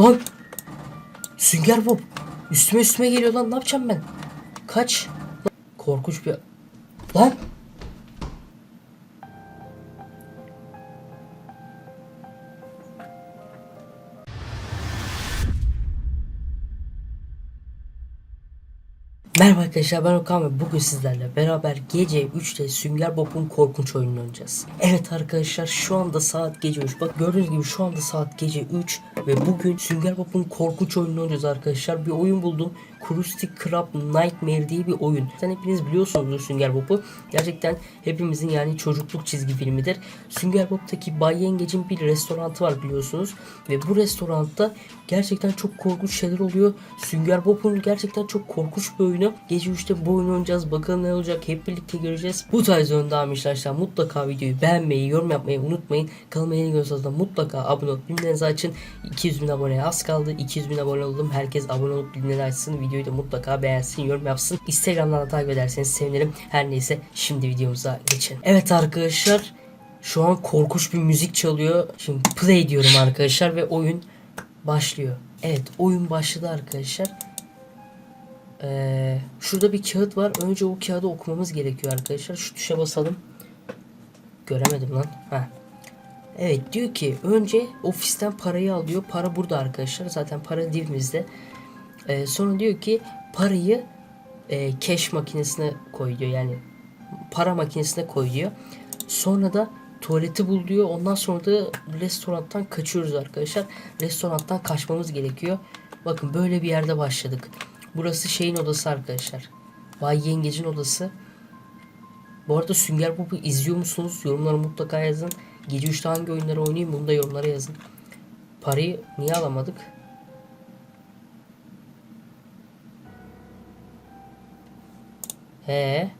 Lan! Sünger Bob! Üstüme üstüme geliyor lan ne yapacağım ben? Kaç! Korkunç bir... Lan! Merhaba arkadaşlar ben Okan ve bugün sizlerle beraber gece 3'te Sünger Bob'un korkunç oyununu oynayacağız. Evet arkadaşlar şu anda saat gece 3. Bak gördüğünüz gibi şu anda saat gece 3 ve bugün Sünger Bob'un korkunç oyununu oynayacağız arkadaşlar. Bir oyun buldum. Krusty Krab Nightmare diye bir oyun. Sen hepiniz biliyorsunuzdur Sünger Bob'u. Gerçekten hepimizin yani çocukluk çizgi filmidir. Sünger Bob'taki Bay Yengeç'in bir restoranı var biliyorsunuz. Ve bu restoranda gerçekten çok korkunç şeyler oluyor. Sünger Bob'un gerçekten çok korkunç bir oyunu. Gece 3'te bu oyunu oynayacağız. Bakalım ne olacak hep birlikte göreceğiz. Bu tarz oyun devam arkadaşlar. Mutlaka videoyu beğenmeyi, yorum yapmayı unutmayın. Kanalıma yeni görüyorsanız da mutlaka abone olup bildirimlerinizi açın. 200 bin aboneye az kaldı. 200 bin abone oldum. Herkes abone olup bildirimleri açsın. Videoyu da mutlaka beğensin, yorum yapsın. Instagram'dan da takip ederseniz sevinirim. Her neyse şimdi videomuza geçelim. Evet arkadaşlar. Şu an korkunç bir müzik çalıyor. Şimdi play diyorum arkadaşlar ve oyun başlıyor. Evet oyun başladı arkadaşlar. Ee, şurada bir kağıt var. Önce o kağıdı okumamız gerekiyor arkadaşlar. Şu tuşa basalım. Göremedim lan. Heh. Evet diyor ki önce ofisten parayı alıyor. Para burada arkadaşlar. Zaten para dibimizde. Ee, sonra diyor ki parayı e, cash makinesine koy diyor. Yani para makinesine koy diyor. Sonra da tuvaleti bul diyor. Ondan sonra da restorandan kaçıyoruz arkadaşlar. Restorandan kaçmamız gerekiyor. Bakın böyle bir yerde başladık. Burası şeyin odası arkadaşlar. Bay Yengeç'in odası. Bu arada Sünger Bob'u izliyor musunuz? Yorumlara mutlaka yazın. Gece 3'te hangi oyunları oynayayım bunu da yorumlara yazın. Parayı niye alamadık? He,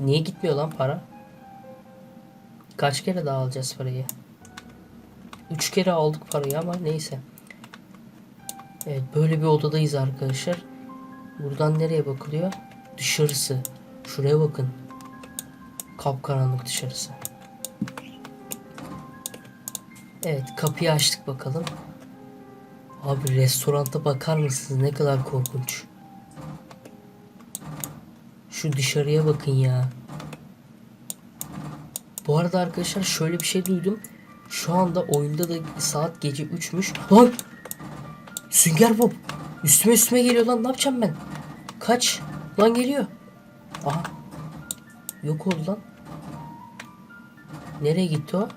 niye gitmiyor lan para? Kaç kere daha alacağız parayı? Üç kere aldık parayı ama neyse. Evet böyle bir odadayız arkadaşlar. Buradan nereye bakılıyor? Dışarısı. Şuraya bakın. Kapkaranlık dışarısı. Evet kapıyı açtık bakalım. Abi restoranta bakar mısınız? Ne kadar korkunç. Şu dışarıya bakın ya. Bu arada arkadaşlar şöyle bir şey duydum. Şu anda oyunda da saat gece 3'müş. Lan! Sünger Bob! Üstüme üstüme geliyor lan ne yapacağım ben? Kaç! Lan geliyor. Aha. Yok oldu lan. Nereye gitti o?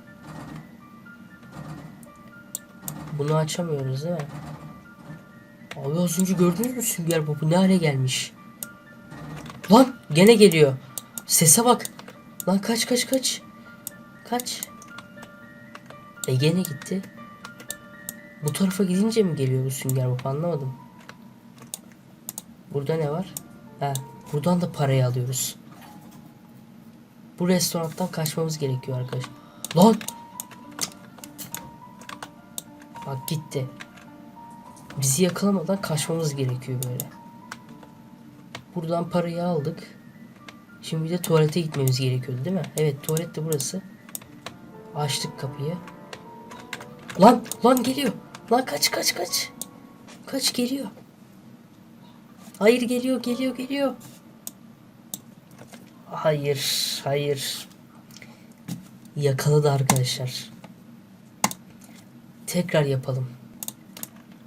Bunu açamıyoruz değil mi? Abi az önce gördünüz mü Sünger Bob'u ne hale gelmiş? Gene geliyor. Sese bak. Lan kaç kaç kaç. Kaç. E gene gitti. Bu tarafa gidince mi geliyor bu Sünger Bob anlamadım. Burada ne var? Ha, buradan da parayı alıyoruz. Bu restorandan kaçmamız gerekiyor arkadaşlar. Lan! Bak gitti. Bizi yakalamadan kaçmamız gerekiyor böyle. Buradan parayı aldık. Şimdi bir de tuvalete gitmemiz gerekiyordu değil mi? Evet tuvalet de burası. Açtık kapıyı. Lan lan geliyor. Lan kaç kaç kaç. Kaç geliyor. Hayır geliyor geliyor geliyor. Hayır hayır. Yakaladı arkadaşlar. Tekrar yapalım.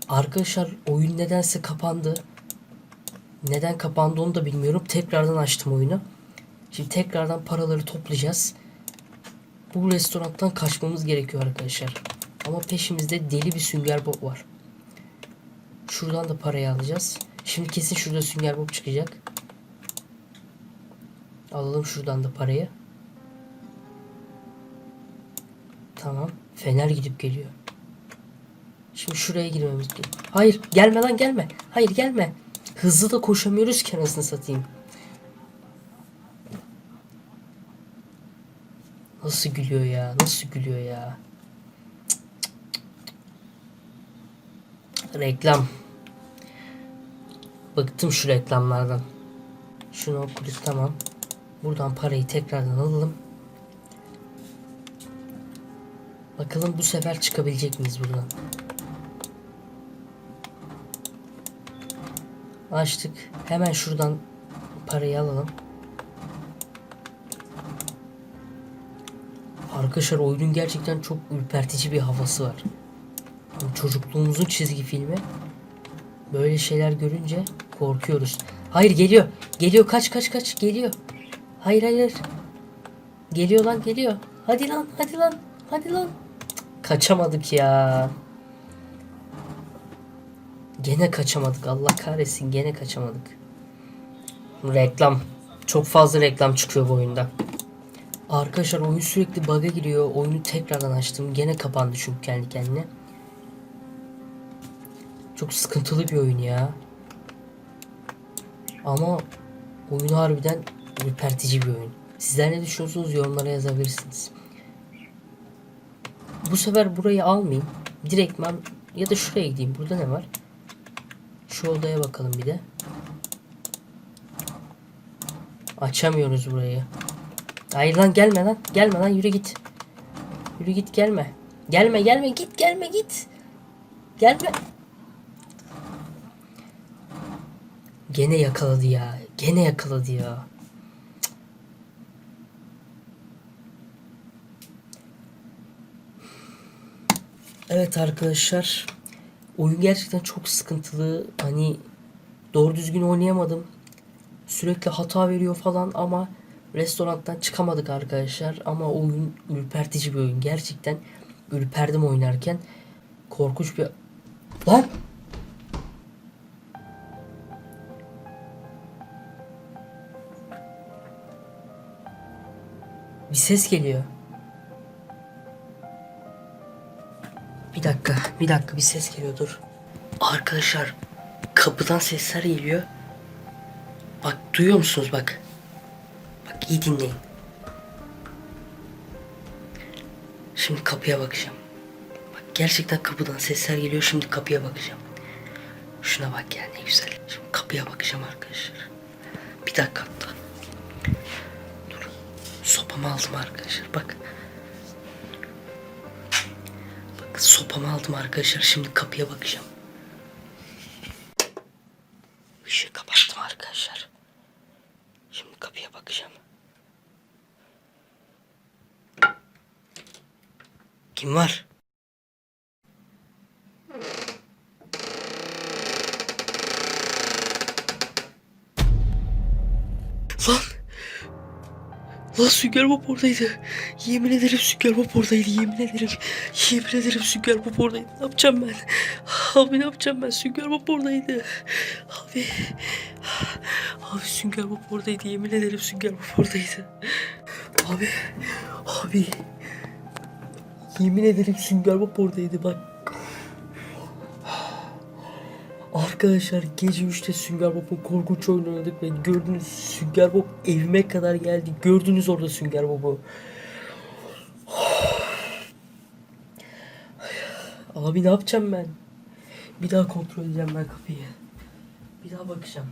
Arkadaşlar oyun nedense kapandı. Neden kapandı onu da bilmiyorum. Tekrardan açtım oyunu. Şimdi tekrardan paraları toplayacağız. Bu restorandan kaçmamız gerekiyor arkadaşlar. Ama peşimizde deli bir sünger bob var. Şuradan da parayı alacağız. Şimdi kesin şurada sünger bob çıkacak. Alalım şuradan da parayı. Tamam. Fener gidip geliyor. Şimdi şuraya girmemiz gerekiyor. Hayır gelme lan gelme. Hayır gelme. Hızlı da koşamıyoruz ki anasını satayım. Nasıl gülüyor ya? Nasıl gülüyor ya? Reklam. Bıktım şu reklamlardan. Şunu okuduk tamam. Buradan parayı tekrardan alalım. Bakalım bu sefer çıkabilecek miyiz buradan? Açtık. Hemen şuradan parayı alalım. Arkadaşlar oyunun gerçekten çok ürpertici bir havası var. Yani Çocukluğumuzun çizgi filmi. Böyle şeyler görünce korkuyoruz. Hayır geliyor. Geliyor kaç kaç kaç geliyor. Hayır hayır. Geliyor lan geliyor. Hadi lan hadi lan hadi lan. Kaçamadık ya. Gene kaçamadık. Allah kahretsin gene kaçamadık. Reklam. Çok fazla reklam çıkıyor bu oyunda. Arkadaşlar oyun sürekli bug'a giriyor. Oyunu tekrardan açtım. Gene kapandı çünkü kendi kendine. Çok sıkıntılı bir oyun ya. Ama oyun harbiden ürpertici bir oyun. Sizler ne düşünüyorsunuz yorumlara yazabilirsiniz. Bu sefer burayı almayayım. Direktman ya da şuraya gideyim. Burada ne var? Şu odaya bakalım bir de. Açamıyoruz burayı. Hayır lan gelme lan. Gelme lan yürü git. Yürü git gelme. Gelme gelme git gelme git. Gelme. Gene yakaladı ya. Gene yakaladı ya. Evet arkadaşlar. Oyun gerçekten çok sıkıntılı. Hani doğru düzgün oynayamadım. Sürekli hata veriyor falan ama restorandan çıkamadık arkadaşlar. Ama oyun ürpertici bir oyun. Gerçekten ürperdim oynarken. Korkunç bir... Lan! Bir ses geliyor. Bir dakika, bir dakika bir ses geliyor dur. Arkadaşlar kapıdan sesler geliyor. Bak duyuyor musunuz bak. İyi dinleyin. Şimdi kapıya bakacağım. Bak gerçekten kapıdan sesler geliyor. Şimdi kapıya bakacağım. Şuna bak ya ne güzel. Şimdi kapıya bakacağım arkadaşlar. Bir dakika hatta. Dur. Sopamı aldım arkadaşlar. Bak. Bak sopamı aldım arkadaşlar. Şimdi kapıya bakacağım. Işığı kapattım arkadaşlar. Şimdi kapıya bakacağım. Kim var? Lan! Lan Sünger Bob oradaydı. Yemin ederim Sünger Bob oradaydı. Yemin ederim. Yemin ederim Sünger Bob oradaydı. Ne yapacağım ben? Abi ne yapacağım ben? Sünger Bob oradaydı. Abi. Abi Sünger Bob oradaydı. Yemin ederim Sünger Bob oradaydı. Abi. Abi. Yemin ederim Sünger Bob oradaydı bak. Arkadaşlar gece 3'te Sünger Bob'un korkunç oyunu oynadık ve gördünüz Sünger Bob evime kadar geldi. Gördünüz orada Sünger Bob'u. Abi ne yapacağım ben? Bir daha kontrol edeceğim ben kapıyı. Bir daha bakacağım.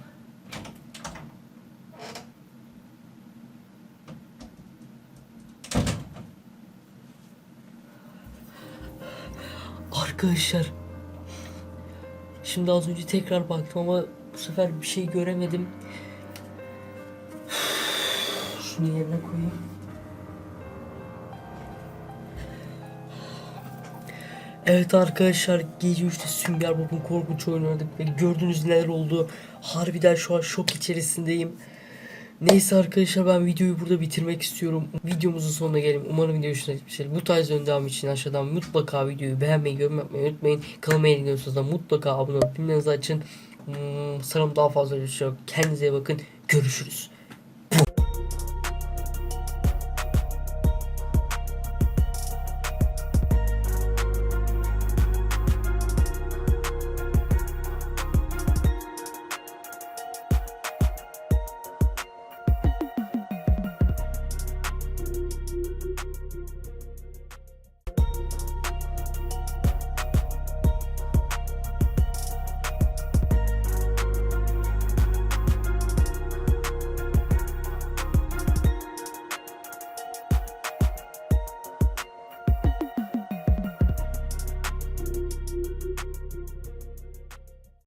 Arkadaşlar Şimdi az önce tekrar baktım ama bu sefer bir şey göremedim. Şunu yerine koyayım. Evet arkadaşlar gece 3'te Sünger Bob'un korkunç oyunu oynadık ve gördüğünüz neler oldu. Harbiden şu an şok içerisindeyim. Neyse arkadaşlar ben videoyu burada bitirmek istiyorum. Videomuzun sonuna gelelim. Umarım video hoşuna gitmiştir. Bu tarz ön için aşağıdan mutlaka videoyu beğenmeyi, yorum yapmayı unutmayın. Kanalıma yeni geliyorsanız da mutlaka abone olup bilmenizi açın. Hmm, sanırım daha fazla bir şey yok. Kendinize bakın. Görüşürüz.